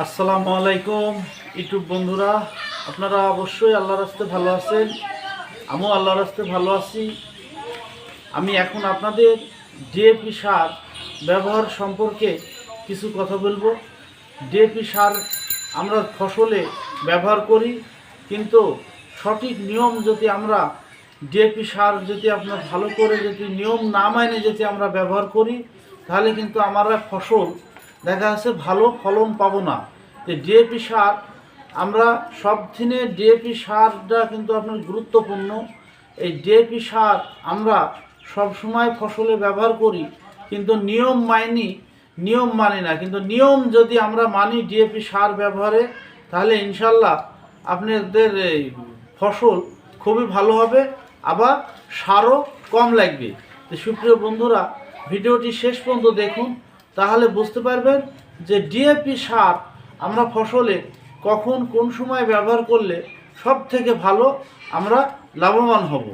আসসালামু আলাইকুম, ইউটিউব বন্ধুরা। আপনারা অবশ্যই আল্লাহ রাস্তে ভালো আছেন। আমিও আল্লাহ রাস্তে ভালো আছি। আমি এখন আপনাদের ডিএপি সার ব্যবহার সম্পর্কে কিছু কথা বলব। ডিএপি সার আমরা ফসলে ব্যবহার করি, কিন্তু সঠিক নিয়ম যদি আমরা ডিএপি সার যদি আপনার ভালো করে যদি নিয়ম না মাইনে যদি আমরা ব্যবহার করি, তাহলে কিন্তু আমরা ফসল দেখা যাচ্ছে ভালো ফলন পাবো না। যে ডিএপি সার, আমরা সব দিনে ডিএপি সারটা কিন্তু আপনার গুরুত্বপূর্ণ। এই ডিএপি সার আমরা সব সময় ফসলে ব্যবহার করি, কিন্তু নিয়ম মাইনি নিয়ম মানি না, কিন্তু নিয়ম যদি আমরা মানি ডিএপি সার ব্যবহারে, তাহলে ইনশাল্লাহ আপনাদের এই ফসল খুবই ভালো হবে, আবার সারও কম লাগবে। তো সুপ্রিয় বন্ধুরা, ভিডিওটি শেষ পর্যন্ত দেখুন। তাহলে বুঝতে পারবেন যে ডিএপি সার আমরা ফসলে কখন কোন সময় ব্যবহার করলে সব থেকে ভালো আমরা লাভবান হব।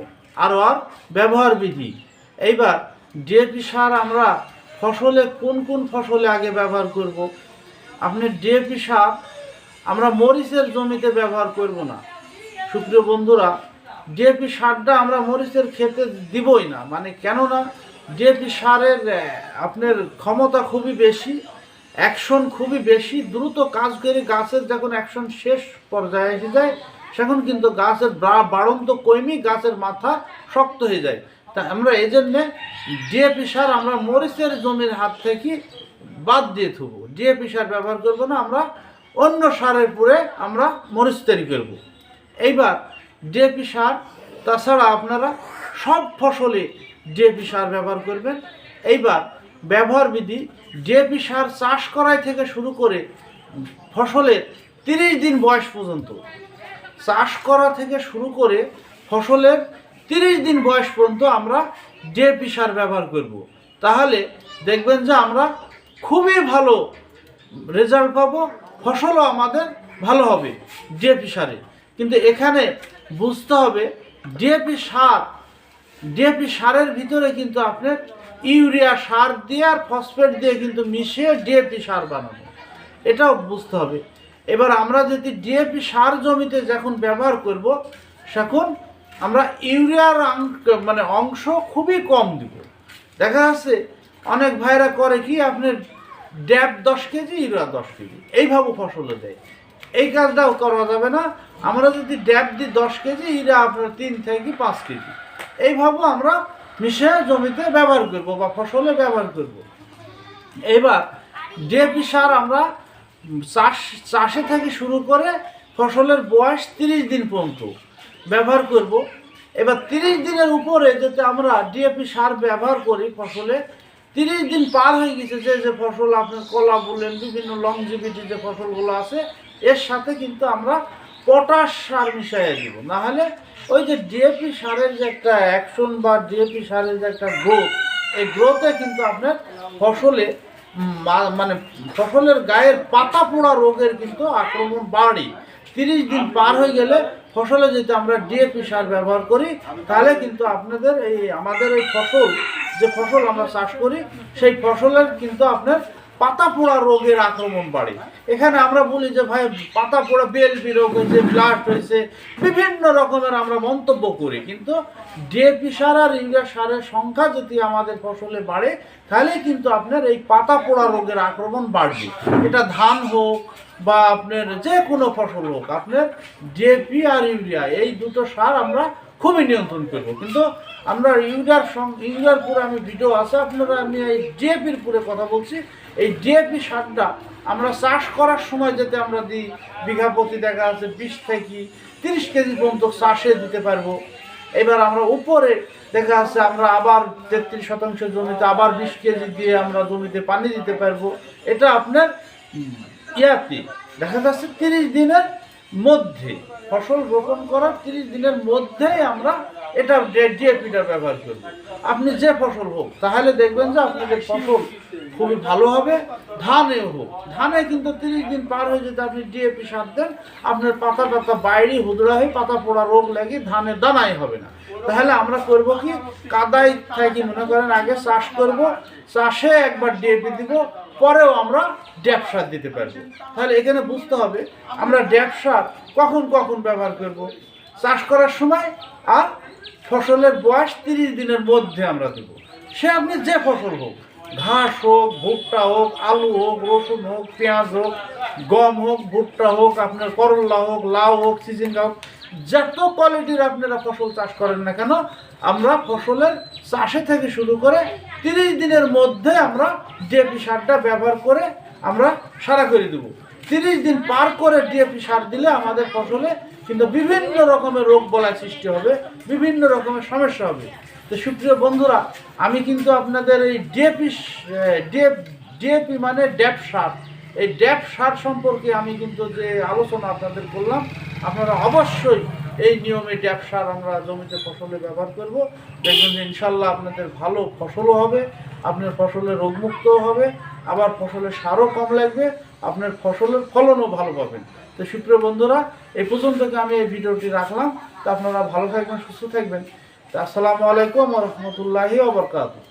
আরও আর ব্যবহার বিধি। এইবার ডিএপি সার আমরা ফসলে কোন কোন ফসলে আগে ব্যবহার করব? আপনি ডিএপি সার আমরা মরিচের জমিতে ব্যবহার করব না। সুপ্রিয় বন্ধুরা ডিএপি সারটা আমরা মরিচের খেতে দিবই না। মানে কেননা ডিএপি সারের আপনার ক্ষমতা খুবই বেশি অ্যাকশন খুবই বেশি, দ্রুত কাজ করে গাছের যখন অ্যাকশন শেষ পর্যায়ে এসে যায়, সেখন কিন্তু গাছের বাড়ন্ত কইমি গাছের মাথা শক্ত হয়ে যায়। তা আমরা এই জন্যে ডিএপি সার আমরা মরিচের জমির হাত থেকে বাদ দিয়ে থুবো। ডিএপি সার ব্যবহার করব না, আমরা অন্য সারের পুরে আমরা মরিচ তৈরি করব। এইবার ডিএপি সার তাছাড়া আপনারা সব ফসলে ডিএপি সার ব্যবহার করবেন এইবার ব্যবহার বিধি ডিএপি সার চাষ করাই থেকে শুরু করে ফসলের তিরিশ দিন বয়স পর্যন্ত, চাষ করা থেকে শুরু করে ফসলের তিরিশ দিন বয়স পর্যন্ত আমরা ডিএপি সার ব্যবহার করব। তাহলে দেখবেন যে আমরা খুবই ভালো রেজাল্ট পাবো, ফসলও আমাদের ভালো হবে ডিএপি সারে কিন্তু এখানে বুঝতে হবে ডিএপি সার ডিএপি সারের ভিতরে কিন্তু আপনার ইউরিয়া সার দিয়ে আর ফসফেট দিয়ে কিন্তু মিশিয়ে ডিএপি সার বানানো। এটাও বুঝতে হবে। এবার আমরা যদি ডিএপি সার জমিতে যখন ব্যবহার করব, তখন আমরা ইউরিয়ার মানে অংশ খুবই কম দিব। দেখা যাচ্ছে অনেক ভাইরা করে কি, আপনার ড্যাব দশ কেজি, ইউরিয়া দশ কেজি। এইভাবে ফসলে দেয়। এই কাজটাও করা যাবে না। আমরা যদি ড্যাব দিই দশ কেজি, ইউরিয়া আপনার তিন থেকে পাঁচ কেজি। এইভাবে আমরা মিশে জমিতে ব্যবহার করব বা ফসলে ব্যবহার করব। এবার ডিএপি সার আমরা চাষ, চাষে থেকে শুরু করে ফসলের বয়স তিরিশ দিন পর্যন্ত ব্যবহার করব। এবার তিরিশ দিনের উপরে যাতে আমরা ডিএপি সার ব্যবহার করি ফসলে, তিরিশ দিন পার হয়ে গেছে যে যে ফসল আপনার কলা বললেন বিভিন্ন লংজিভিটি যে ফসলগুলো আছে, এর সাথে কিন্তু আমরা পটাশ সার মিশাইয়া দিব। না হলে ওই যে ডিএপি সারের যে একটা অ্যাকশন বা ডিএপি সারের যে একটা গ্রোথ এই গ্রোথে কিন্তু আপনার ফসলে মানে ফসলের গায়ের পাতা পোড়া রোগের কিন্তু আক্রমণ বাড়ে। তিরিশ দিন পার হয়ে গেলে ফসলে যদি আমরা ডিএপি সার ব্যবহার করি, তাহলে কিন্তু আপনাদের এই আমাদের এই ফসল, যে ফসল আমরা চাষ করি, সেই ফসলের কিন্তু আপনার পাতা পোড়া রোগের আক্রমণ বাড়ে। এখানে আমরা বলি যে, ভাই পাতা পোড়া বেলবি রোগ হয়েছে ব্লাড হয়েছে, বিভিন্ন রকমের আমরা মন্তব্য করি। কিন্তু ডিএপি সার আর ইউরিয়া সারের সংখ্যা যদি আমাদের ফসলে বাড়ে, তাহলে কিন্তু আপনার এই পাতা পোড়া রোগের আক্রমণ বাড়বে। এটা ধান হোক বা আপনার যে কোনো ফসল হোক, আপনার ডিএপি আর ইউরিয়া, এই দুটো সার আমরা খুবই নিয়ন্ত্রণ করব। কিন্তু আমরা ইউরিয়ার সং ইউরিয়ার পুরে আমি ভিডিও আছে, আপনারা আমি এই ডিএপির পুরে কথা বলছি। এই ডিএপি সারটা আমরা চাষ করার সময় যাতে আমরা দিই, বিঘা প্রতি দেখা আছে বিশ থেকে তিরিশ কেজি পর্যন্ত চাষে দিতে পারব। এবার আমরা উপরে দেখা যাচ্ছে আমরা আবার তেত্রিশ শতাংশ জমিতে আবার বিশ কেজি দিয়ে আমরা জমিতে পানি দিতে পারব। এটা আপনার ইয়াতে দেখা যাচ্ছে তিরিশ দিনের মধ্যে। ফসল রোপণ করার তিরিশ দিনের মধ্যেই আমরা এটা ডিএপিটা ব্যবহার করব। আপনি যে ফসল হোক, তাহলে দেখবেন যে আপনাদের ফসল খুবই ভালো হবে ধানে হোক। ধানে কিন্তু তিরিশ দিন পার হয়ে যেতে আপনি ডিএপি সার দেন, আপনার পাতা টাতা বাইরে হুদড়া হয়ে পাতা পোড়া রোগ লাগে ধানের দানাই হবে না। তাহলে আমরা করব কি কাদাই থাকি, মনে করেন আগে চাষ করব, চাষে একবার ডিএপি দিব পরেও আমরা ড্যাপ সার দিতে পারব। তাহলে এখানে বুঝতে হবে, আমরা ড্যাপ সার কখন কখন ব্যবহার করব। চাষ করার সময় আর ফসলের বয়স তিরিশ দিনের মধ্যে আমরা দেবো। সে আপনি যে ফসল হোক, ঘাস হোক, ভুট্টা হোক, আলু হোক, রসুন হোক, পেঁয়াজ হোক, গম হোক, ভুট্টা হোক, আপনার করল্লা হোক, লাউ হোক সিজিঙ্গা হোক, যত কোয়ালিটির আপনারা ফসল চাষ করেন না কেন, আমরা ফসলের চাষে থেকে শুরু করে তিরিশ দিনের মধ্যে আমরা ডিএপি সারটা ব্যবহার করে আমরা সারা করে দেবো। তিরিশ দিন পার করে ডিএপি সার দিলে আমাদের ফসলে কিন্তু বিভিন্ন রকমের রোগ বলা সৃষ্টি হবে, বিভিন্ন রকমের সমস্যা হবে। তো সুপ্রিয় বন্ধুরা, আমি কিন্তু আপনাদের এই ডিএপি ডিএপ, ডিএপি মানে ড্যাপ সার। এই ড্যাপ সার সম্পর্কে আমি কিন্তু যে আলোচনা আপনাদের করলাম, আপনারা অবশ্যই এই নিয়মে ড্যাপ সার আমরা জমিতে ফসলে ব্যবহার করব। দেখবেন যে ইনশাল্লাহ আপনাদের ভালো ফসলও হবে, আপনার ফসলে রোগমুক্তও হবে, আবার ফসলের সারও কম লাগবে, আপনার ফসলের ফলনও ভালো পাবেন। তো সুপ্রিয় বন্ধুরা, এই পর্যন্ত আমি এই ভিডিওটি রাখলাম। তো আপনারা ভালো থাকবেন, সুস্থ থাকবেন। আসসালামু আলাইকুম রহমতুল্লাহি ওবরকাতুহ